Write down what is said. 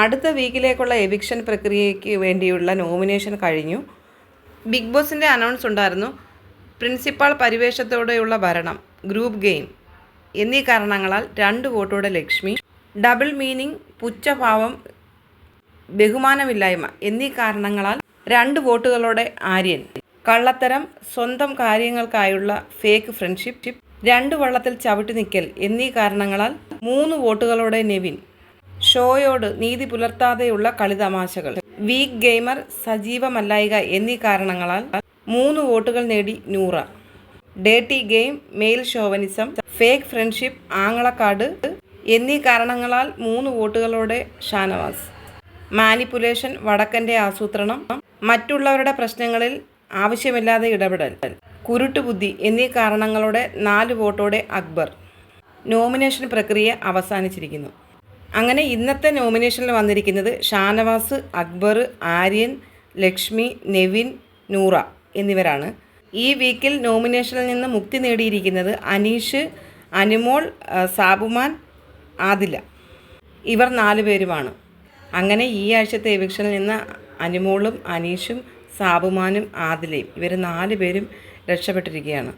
അടുത്ത വീക്കിലേക്കുള്ള എവിക്ഷൻ പ്രക്രിയയ്ക്ക് വേണ്ടിയുള്ള നോമിനേഷൻ കഴിഞ്ഞു. ബിഗ് ബോസിന്റെ അനൗൺസ് ഉണ്ടായിരുന്നു. പ്രിൻസിപ്പാൾ പരിവേഷത്തോടെയുള്ള ഭരണം ഗ്രൂപ്പ് ഗെയിം എന്നീ കാരണങ്ങളാൽ രണ്ട് വോട്ടോടെ ലക്ഷ്മി ഡബിൾ മീനിങ് പുച്ഛഭാവം ബഹുമാനമില്ലായ്മ എന്നീ കാരണങ്ങളാൽ രണ്ട് വോട്ടുകളോടെ ആര്യൻ കള്ളത്തരം സ്വന്തം കാര്യങ്ങൾക്കായുള്ള ഫേക്ക് ഫ്രണ്ട്ഷിപ്പ് രണ്ട് വള്ളത്തിൽ ചവിട്ടി നിൽക്കൽ എന്നീ കാരണങ്ങളാൽ മൂന്ന് വോട്ടുകളോടെ നെവിൻ ഷോയോട് നീതി പുലർത്താതെയുള്ള കളിതമാശകൾ. വീക്ക് ഗെയിമർ സജീവമല്ലായിക എന്നീ കാരണങ്ങളാൽ മൂന്ന് വോട്ടുകൾ നേടി Noora. ഡേട്ടി game male chauvinism fake friendship ആങ്ങളക്കാട് എന്നീ കാരണങ്ങളാൽ മൂന്ന് വോട്ടുകളോടെ ഷാനവാസ്. മാനിപ്പുലേഷൻ വടക്കന്റെ ആസൂത്രണം മറ്റുള്ളവരുടെ പ്രശ്നങ്ങളിൽ ആവശ്യമില്ലാതെ ഇടപെടൽ. കുരുട്ടുബുദ്ധി എന്നീ കാരണങ്ങളോടെ നാല് വോട്ടോടെ അക്ബർ. നോമിനേഷൻ പ്രക്രിയ അവസാനിച്ചിരിക്കുന്നു. അങ്ങനെ ഇന്നത്തെ നോമിനേഷനിൽ വന്നിരിക്കുന്നത് ഷാനവാസ് അക്ബർ ആര്യൻ ലക്ഷ്മി നെവിൻ നൂറ എന്നിവരാണ്. ഈ വീക്കിൽ നോമിനേഷനിൽ നിന്ന് മുക്തി നേടിയിരിക്കുന്നത് അനീഷ് അനുമോൾ സാബുമാൻ ആദില. ഇവർ നാല് പേരുമാണ്. അങ്ങനെ ഈ ആഴ്ചത്തെ എവിക്ഷനിൽ നിന്ന് അനുമോളും അനീഷും സാബുമാനും ആദിലയും ഇവർ നാല് പേരും രക്ഷപ്പെട്ടിരിക്കുകയാണ്.